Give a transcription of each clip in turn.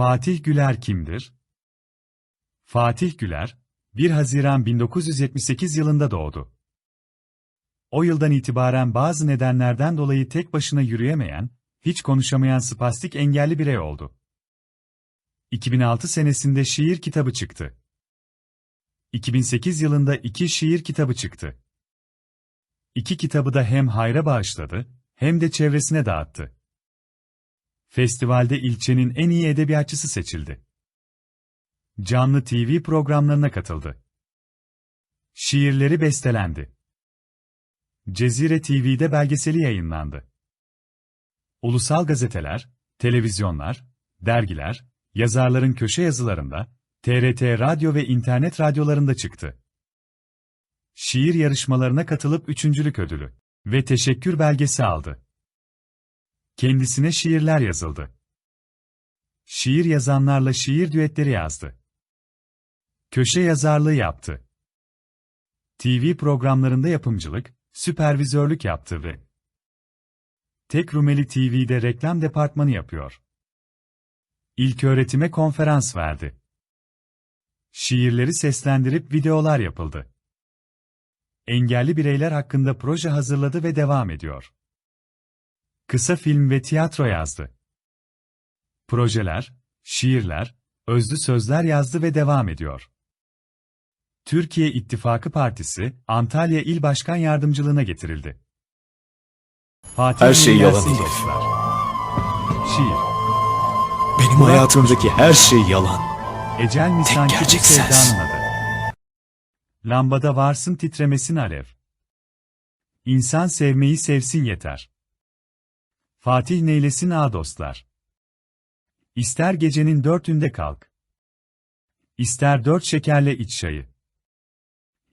Fatih Güler kimdir? Fatih Güler, 1 Haziran 1978 yılında doğdu. O yıldan itibaren bazı nedenlerden dolayı tek başına yürüyemeyen, hiç konuşamayan spastik engelli birey oldu. 2006 senesinde şiir kitabı çıktı. 2008 yılında iki şiir kitabı çıktı. İki kitabı da hem hayra bağışladı, hem de çevresine dağıttı. Festivalde ilçenin en iyi edebiyatçısı seçildi. Canlı TV programlarına katıldı. Şiirleri bestelendi. Cezire TV'de belgeseli yayınlandı. Ulusal gazeteler, televizyonlar, dergiler, yazarların köşe yazılarında, TRT radyo ve internet radyolarında çıktı. Şiir yarışmalarına katılıp üçüncülük ödülü ve teşekkür belgesi aldı. Kendisine şiirler yazıldı. Şiir yazanlarla şiir düetleri yazdı. Köşe yazarlığı yaptı. TV programlarında yapımcılık, süpervizörlük yaptı ve Tek Rumeli TV'de reklam departmanı yapıyor. İlk öğretime konferans verdi. Şiirleri seslendirip videolar yapıldı. Engelli bireyler hakkında proje hazırladı ve devam ediyor. Kısa film ve tiyatro yazdı. Projeler, şiirler, özlü sözler yazdı ve devam ediyor. Türkiye İttifakı Partisi, Antalya İl Başkan Yardımcılığına getirildi. Fatih Her şey yalan dostlar. Şiir. Benim hayatımdaki her şey yalan. Ecel mi Tek sanki gerçek sensin. adı? Lambada varsın titremesin alev. İnsan sevmeyi sevsin yeter. Fatih neylesin ağa dostlar. İster gecenin dörtünde kalk. İster dört şekerle iç çayı.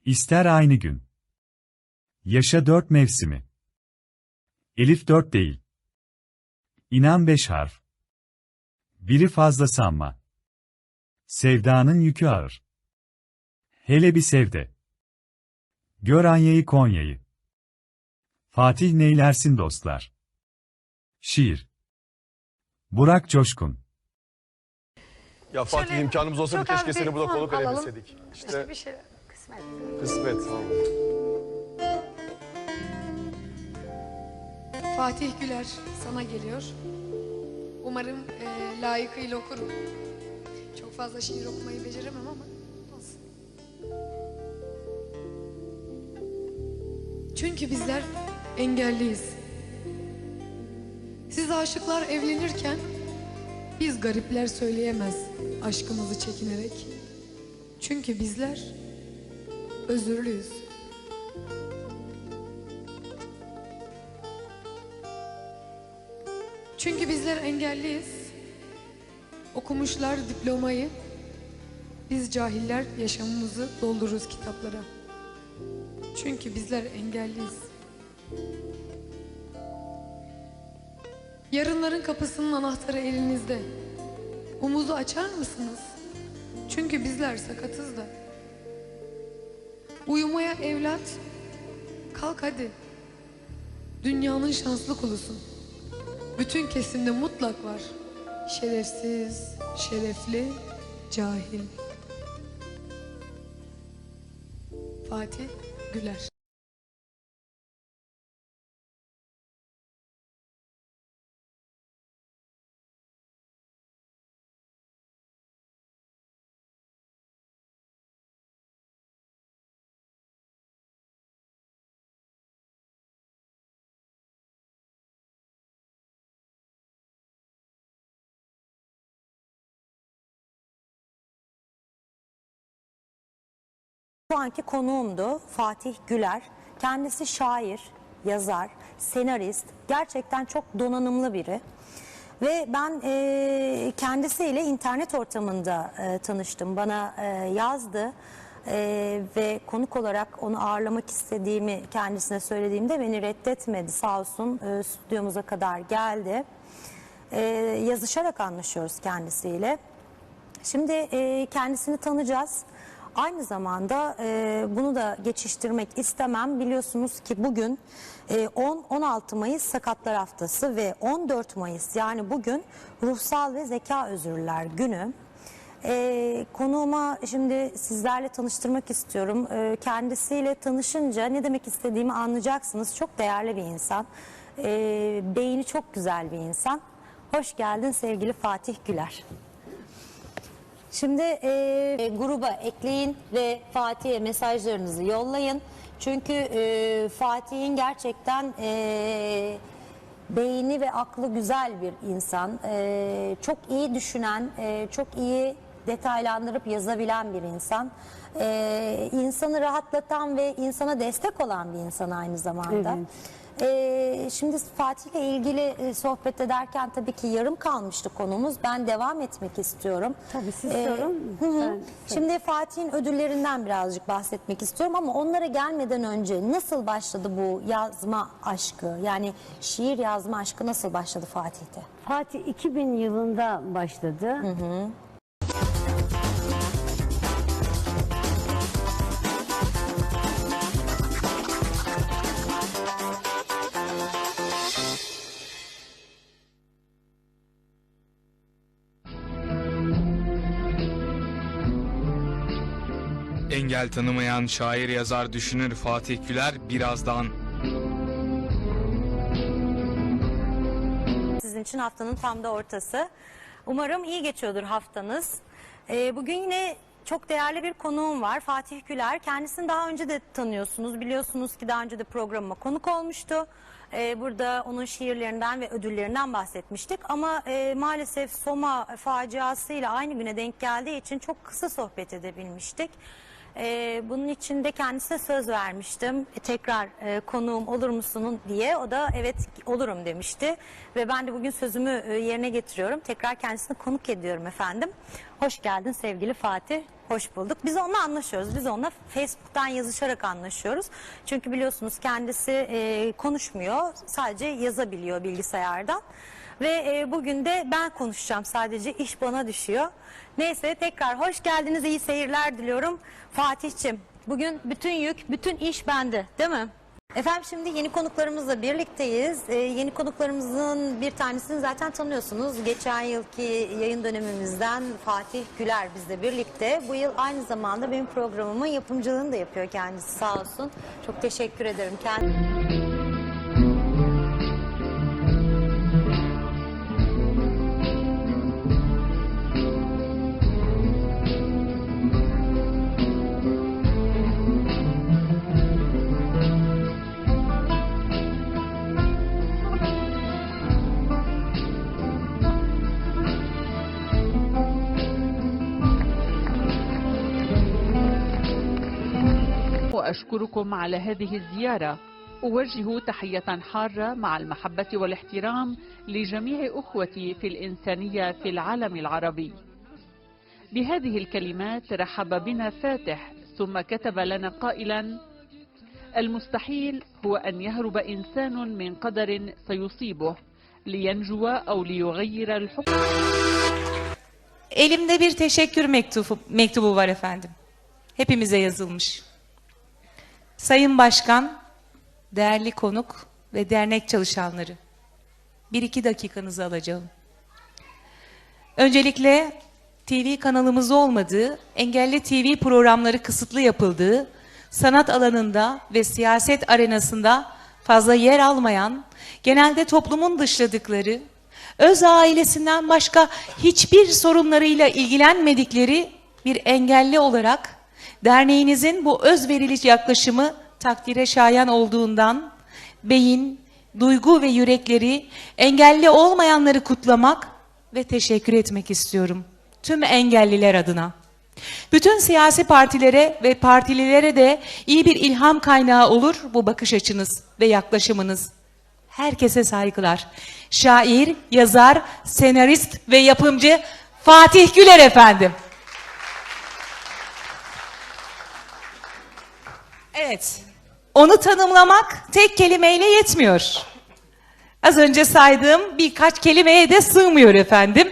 İster aynı gün. Yaşa dört mevsimi. Elif dört değil. İnan beş harf. Biri fazla sanma. Sevdanın yükü ağır. Hele bir sevde. Gör Anya'yı Konya'yı. Fatih neylersin dostlar. Şiir. Burak Coşkun. Ya Fatih Şöyle imkanımız olsa bir çok az keşke seni burada fon konuk alalım. edebilseydik. İşte İşte bir şey kısmet. kısmet. Fatih Güler sana geliyor. Umarım e, layıkıyla okurum. Çok fazla şiir okumayı beceremem ama olsun. Çünkü bizler engelliyiz. Aşıklar evlenirken biz garipler söyleyemez aşkımızı çekinerek. Çünkü bizler özürlüyüz. Çünkü bizler engelliyiz. Okumuşlar diplomayı. Biz cahiller yaşamımızı doldururuz kitaplara. Çünkü bizler engelliyiz. Yarınların kapısının anahtarı elinizde. Umuzu açar mısınız? Çünkü bizler sakatız da. Uyumaya evlat. Kalk hadi. Dünyanın şanslı kulusun. Bütün kesimde mutlak var. Şerefsiz, şerefli, cahil. Fatih Güler. Şu anki konuğumdu Fatih Güler. Kendisi şair, yazar, senarist. Gerçekten çok donanımlı biri. Ve ben e, kendisiyle internet ortamında e, tanıştım. Bana e, yazdı E, ve konuk olarak onu ağırlamak istediğimi kendisine söylediğimde beni reddetmedi. Sağ olsun e, stüdyomuza kadar geldi. E, yazışarak anlaşıyoruz kendisiyle. Şimdi e, kendisini tanıyacağız. Aynı zamanda e, bunu da geçiştirmek istemem. Biliyorsunuz ki bugün e, 10-16 Mayıs Sakatlar Haftası ve 14 Mayıs yani bugün Ruhsal ve Zeka Özürler Günü. E, konuğuma şimdi sizlerle tanıştırmak istiyorum. E, kendisiyle tanışınca ne demek istediğimi anlayacaksınız. Çok değerli bir insan. E, beyni çok güzel bir insan. Hoş geldin sevgili Fatih Güler. Şimdi e, gruba ekleyin ve Fatih'e mesajlarınızı yollayın. Çünkü e, Fatih'in gerçekten e, beyni ve aklı güzel bir insan. E, çok iyi düşünen, e, çok iyi detaylandırıp yazabilen bir insan. E, insanı rahatlatan ve insana destek olan bir insan aynı zamanda. Ee, şimdi Fatih ile ilgili e, sohbet ederken tabii ki yarım kalmıştı konumuz. Ben devam etmek istiyorum. Tabii siz Ee, sorun. hı hı. Ben- Şimdi Fatih'in ödüllerinden birazcık bahsetmek istiyorum ama onlara gelmeden önce nasıl başladı bu yazma aşkı? Yani şiir yazma aşkı nasıl başladı Fatih'te? Fatih 2000 yılında başladı. Engel tanımayan şair yazar düşünür Fatih Güler birazdan Sizin için haftanın tam da ortası. Umarım iyi geçiyordur haftanız. Ee, bugün yine çok değerli bir konuğum var. Fatih Güler. Kendisini daha önce de tanıyorsunuz. Biliyorsunuz ki daha önce de programıma konuk olmuştu. Ee, burada onun şiirlerinden ve ödüllerinden bahsetmiştik. Ama e, maalesef Soma faciasıyla aynı güne denk geldiği için çok kısa sohbet edebilmiştik. Ee, bunun için de kendisine söz vermiştim. E, tekrar e, konuğum olur musun diye. O da evet olurum demişti. Ve ben de bugün sözümü e, yerine getiriyorum. Tekrar kendisini konuk ediyorum efendim. Hoş geldin sevgili Fatih. Hoş bulduk. Biz onunla anlaşıyoruz. Biz onunla Facebook'tan yazışarak anlaşıyoruz. Çünkü biliyorsunuz kendisi e, konuşmuyor. Sadece yazabiliyor bilgisayardan. Ve e, bugün de ben konuşacağım sadece iş bana düşüyor. Neyse tekrar hoş geldiniz iyi seyirler diliyorum. Fatih'cim bugün bütün yük bütün iş bende değil mi? Efendim şimdi yeni konuklarımızla birlikteyiz. Ee, yeni konuklarımızın bir tanesini zaten tanıyorsunuz. Geçen yılki yayın dönemimizden Fatih Güler bizle birlikte. Bu yıl aynı zamanda benim programımın yapımcılığını da yapıyor kendisi sağ olsun. Çok teşekkür ederim kendisine. وأشكركم على هذه الزيارة أوجه تحية حارة مع المحبة والاحترام لجميع أخوتي في الإنسانية في العالم العربي بهذه الكلمات رحب بنا فاتح ثم كتب لنا قائلا المستحيل هو أن يهرب إنسان من قدر سيصيبه لينجو أو ليغير الحكم Elimde bir teşekkür mektubu, mektubu var efendim. Hepimize yazılmış. Sayın Başkan, değerli konuk ve dernek çalışanları. Bir iki dakikanızı alacağım. Öncelikle TV kanalımız olmadığı, engelli TV programları kısıtlı yapıldığı, sanat alanında ve siyaset arenasında fazla yer almayan, genelde toplumun dışladıkları, öz ailesinden başka hiçbir sorunlarıyla ilgilenmedikleri bir engelli olarak derneğinizin bu özverili yaklaşımı takdire şayan olduğundan beyin, duygu ve yürekleri engelli olmayanları kutlamak ve teşekkür etmek istiyorum. Tüm engelliler adına. Bütün siyasi partilere ve partililere de iyi bir ilham kaynağı olur bu bakış açınız ve yaklaşımınız. Herkese saygılar. Şair, yazar, senarist ve yapımcı Fatih Güler efendim. Evet. Onu tanımlamak tek kelimeyle yetmiyor. Az önce saydığım birkaç kelimeye de sığmıyor efendim.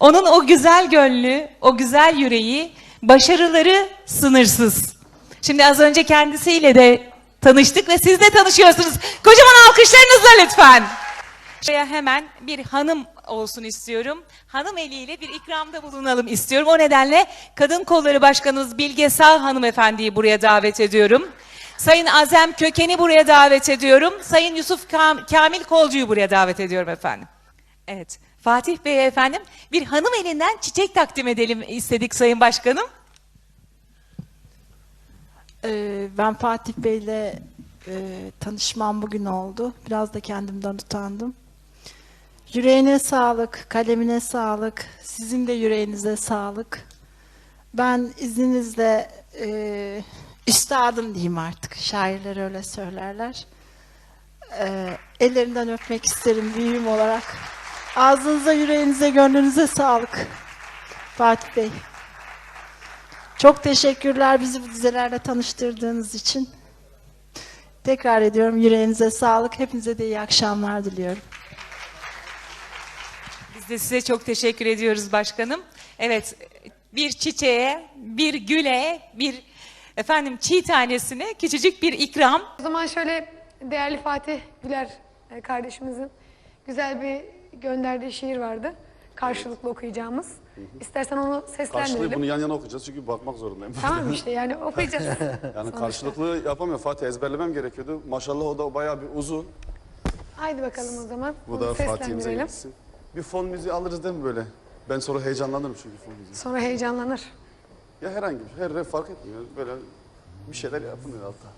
Onun o güzel gönlü, o güzel yüreği başarıları sınırsız. Şimdi az önce kendisiyle de tanıştık ve siz de tanışıyorsunuz. Kocaman alkışlarınızla lütfen. Şuraya hemen bir hanım olsun istiyorum. Hanım eliyle bir ikramda bulunalım istiyorum. O nedenle Kadın Kolları Başkanımız Bilge Sağ hanımefendiyi buraya davet ediyorum. Sayın Azem Köken'i buraya davet ediyorum. Sayın Yusuf Kam- Kamil Kolcu'yu buraya davet ediyorum efendim. Evet. Fatih Bey efendim bir hanım elinden çiçek takdim edelim istedik Sayın Başkanım. Ee, ben Fatih Bey'le e, tanışmam bugün oldu. Biraz da kendimden utandım. Yüreğine sağlık, kalemine sağlık, sizin de yüreğinize sağlık. Ben izninizle e, üstadım diyeyim artık. Şairler öyle söylerler. Ee, ellerinden öpmek isterim büyüğüm olarak. Ağzınıza, yüreğinize, gönlünüze sağlık. Fatih Bey. Çok teşekkürler bizi bu dizelerle tanıştırdığınız için. Tekrar ediyorum yüreğinize sağlık. Hepinize de iyi akşamlar diliyorum. Biz de size çok teşekkür ediyoruz başkanım. Evet bir çiçeğe, bir güle, bir efendim çiğ tanesine küçücük bir ikram. O zaman şöyle değerli Fatih Güler e, kardeşimizin güzel bir gönderdiği şiir vardı. Karşılıklı okuyacağımız. İstersen onu Karşılığı seslendirelim. bunu yan yana okuyacağız çünkü bakmak zorundayım. Tamam işte yani okuyacağız. Yani karşılıklı yapamıyorum Fatih ezberlemem gerekiyordu. Maşallah o da bayağı bir uzun. Haydi bakalım o zaman. Bu onu da Fatih'imize gitsin. Bir fon müziği alırız değil mi böyle? Ben sonra heyecanlanırım çünkü fon müziği. Sonra heyecanlanır. Ya herhangi bir her rap fark etmiyor. Böyle bir şeyler yapın diyor altta.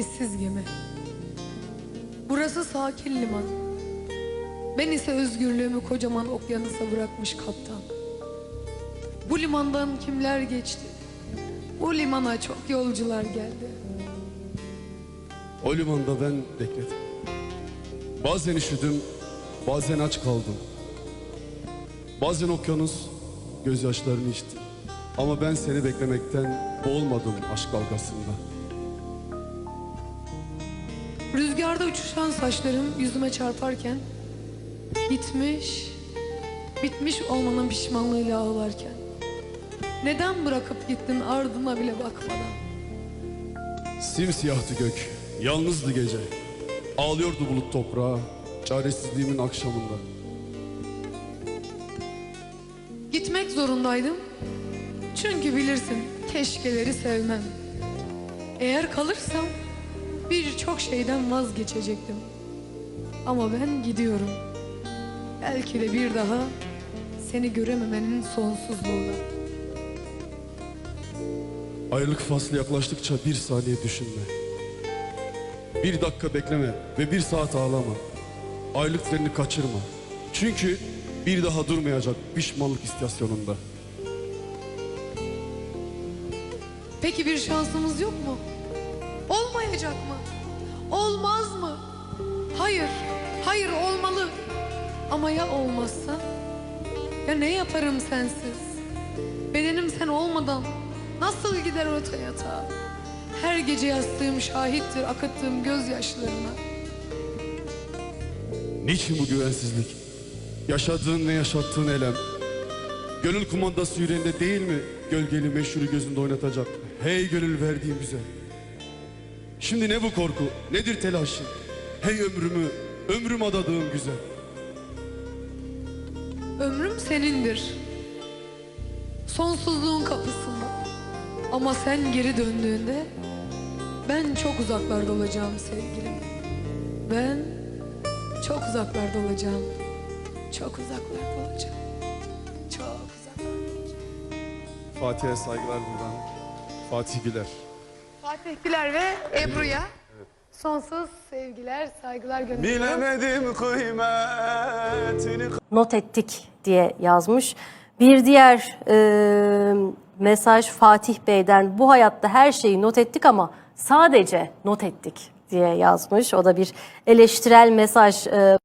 Sessiz gemi. Burası sakin liman. Ben ise özgürlüğümü kocaman okyanusa bırakmış kaptan. Bu limandan kimler geçti? Bu limana çok yolcular geldi. O limanda ben bekledim. Bazen üşüdüm, bazen aç kaldım. Bazen okyanus gözyaşlarını içti. Ama ben seni beklemekten boğulmadım aşk dalgasında. Rüzgarda uçuşan saçlarım yüzüme çarparken Bitmiş, bitmiş olmanın pişmanlığıyla ağlarken Neden bırakıp gittin ardına bile bakmadan Simsiyahtı gök, yalnızdı gece. Ağlıyordu bulut toprağa, çaresizliğimin akşamında. Gitmek zorundaydım Çünkü bilirsin keşkeleri sevmem Eğer kalırsam birçok şeyden vazgeçecektim Ama ben gidiyorum Belki de bir daha seni görememenin sonsuzluğuna Ayrılık faslı yaklaştıkça bir saniye düşünme. Bir dakika bekleme ve bir saat ağlama. Aylık trenini kaçırma. Çünkü bir daha durmayacak pişmanlık istasyonunda. Peki bir şansımız yok mu? Olmayacak mı? Olmaz mı? Hayır, hayır olmalı. Ama ya olmazsa? Ya ne yaparım sensiz? Bedenim sen olmadan nasıl gider öte yatağa? Her gece yastığım şahittir akıttığım gözyaşlarına. Niçin bu güvensizlik? Yaşadığın ve yaşattığın elem. Gönül kumandası yüreğinde değil mi? Gölgeli meşhuru gözünde oynatacak. Hey gönül verdiğim güzel. Şimdi ne bu korku? Nedir telaşın? Hey ömrümü, ömrüm adadığım güzel. Ömrüm senindir. Sonsuzluğun kapısında. Ama sen geri döndüğünde ben çok uzaklarda olacağım sevgilim. Ben çok uzaklarda olacağım. Çok uzaklarda olacağım. Çok uzaklarda olacağım. Fatih'e saygılar buradan. Fatih Güler. Fatih Güler ve Ebru'ya sonsuz sevgiler, saygılar gönderiyorum. Bilemedim kıymetini not ettik diye yazmış. Bir diğer e, mesaj Fatih Bey'den bu hayatta her şeyi not ettik ama sadece not ettik diye yazmış. O da bir eleştirel mesaj. e,